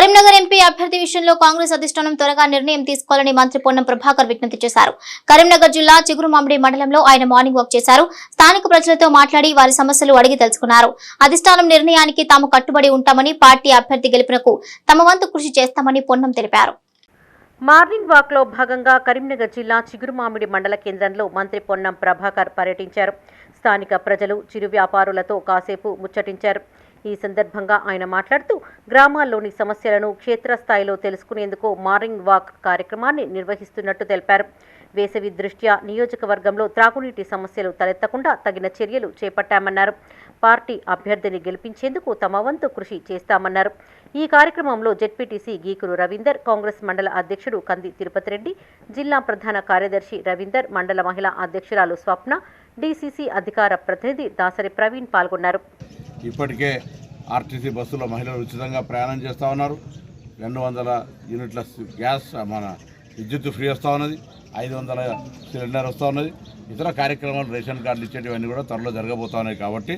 Karimnagar MP అభ్యర్థి విషయంలో కాంగ్రెస్ అధిష్టానం త్వరగా నిర్ణయం తీసుకోవాలని మంత్రి పొన్నం ప్రభాకర్ విజ్ఞప్తి చేశారు. కరీంనగర్ జిల్లా చిగురుమామిడి మండలంలో ఆయన మార్నింగ్ వాక్ చేశారు. స్థానిక ప్రజలతో మాట్లాడి వారి సమస్యలు అడిగి తెలుసుకున్నారు. అధిష్టానం నిర్ణయానికి తాము కట్టుబడి ఉంటామని పార్టీ అభ్యర్థి గెలుపునకు తమ వంతు కృషి చేస్తామని పొన్నం తెలిపారు. మార్నింగ్ వాక్లో భాగంగా కరీంనగర్ జిల్లా చిగురుమామిడి మండల కేంద్రంలో మంత్రి పొన్నం ప్రభాకర్ పర్యటించారు. స్థానిక ప్రజలు చిరు వ్యాపారులతో కాసేపు ముచ్చటించారు. ఈ సందర్భంగా ఆయన మాట్లాడుతూ గ్రామాల్లోని సమస్యలను క్షేత్రస్థాయిలో తెలుసుకునేందుకు మార్నింగ్ వాక్ కార్యక్రమాన్ని నిర్వహిస్తున్నట్టు తెలిపారు. వేసవి దృష్ట్యా నియోజకవర్గంలో త్రాగునీటి సమస్యలు తలెత్తకుండా తగిన చర్యలు చేపట్టామన్నారు. పార్టీ అభ్యర్థిని గెలిపించేందుకు తమ వంతు కృషి చేస్తామన్నారు. ఈ కార్యక్రమంలో జెడ్పీటీసీ గీకురు రవీందర్ కాంగ్రెస్ మండల అధ్యక్షుడు కంది తిరుపతి రెడ్డి జిల్లా ప్రధాన కార్యదర్శి రవీందర్ మండల మహిళా అధ్యక్షురాలు స్వప్న డీసీసీ అధికార ప్రతినిధి దాసరి ప్రవీణ్ పాల్గొన్నారు. ఇప్పటికే ఆర్టీసీ బస్సులో మహిళలు ఉచితంగా ప్రయాణం చేస్తూ ఉన్నారు. రెండు వందల యూనిట్ల గ్యాస్ మన విద్యుత్ ఫ్రీ వస్తూ ఉన్నది. ఐదు వందల సిలిండర్ వస్తూ ఉన్నది. ఇతర కార్యక్రమాలు రేషన్ కార్డులు ఇచ్చేటివన్నీ కూడా త్వరలో జరగబోతున్నాయి కాబట్టి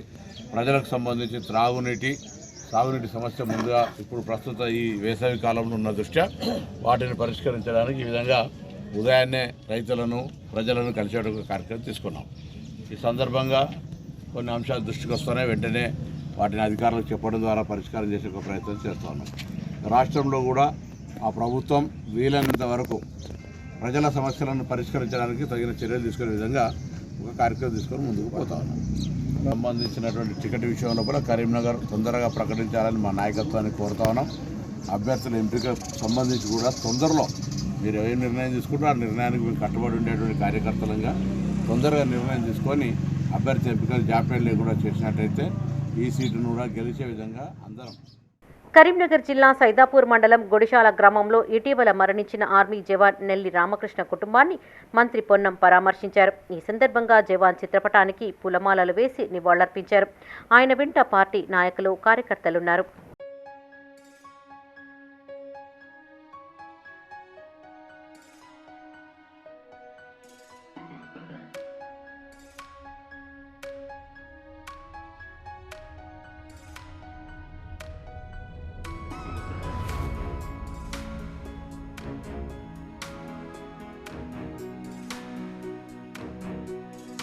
ప్రజలకు సంబంధించి త్రాగునీటి సాగునీటి సమస్య ముందుగా ఇప్పుడు ప్రస్తుత ఈ వేసవి కాలంలో ఉన్న దృష్ట్యా వాటిని పరిష్కరించడానికి ఈ విధంగా ఉదయాన్నే రైతులను ప్రజలను కలిసేట కార్యక్రమం తీసుకున్నాం. ఈ సందర్భంగా కొన్ని అంశాలు దృష్టికి వస్తున్నాయి. వెంటనే వాటిని అధికారులకు చెప్పడం ద్వారా పరిష్కారం చేసే ఒక ప్రయత్నం చేస్తున్నాం రాష్ట్రంలో కూడా ఆ ప్రభుత్వం వీలైనంత వరకు ప్రజల సమస్యలను పరిష్కరించడానికి తగిన చర్యలు తీసుకునే విధంగా ఒక కార్యక్రమం తీసుకొని ముందుకు పోతా ఉన్నాం. సంబంధించినటువంటి టికెట్ విషయంలో కూడా కరీంనగర్ తొందరగా ప్రకటించాలని మా నాయకత్వాన్ని కోరుతా ఉన్నాం. అభ్యర్థుల ఎంపిక సంబంధించి కూడా తొందరలో మీరు ఏ నిర్ణయం తీసుకుంటారో ఆ నిర్ణయానికి మేము కట్టుబడి ఉండేటువంటి కార్యకర్తలుగా తొందరగా నిర్ణయం తీసుకొని అభ్యర్థి ఎంపికలు జాప్యం లేకుండా చేసినట్టయితే ఈ సీటును కూడా గెలిచే విధంగా అందరం. కరీంనగర్ జిల్లా సైదాపూర్ మండలం గొడిశాల గ్రామంలో ఇటీవల మరణించిన ఆర్మీ జవాన్ నెల్లి రామకృష్ణ కుటుంబాన్ని మంత్రి పొన్నం పరామర్శించారు. ఈ సందర్భంగా జవాన్ చిత్రపటానికి పూలమాలలు వేసి నివాళులర్పించారు. ఆయన వెంట పార్టీ నాయకులు కార్యకర్తలున్నారు.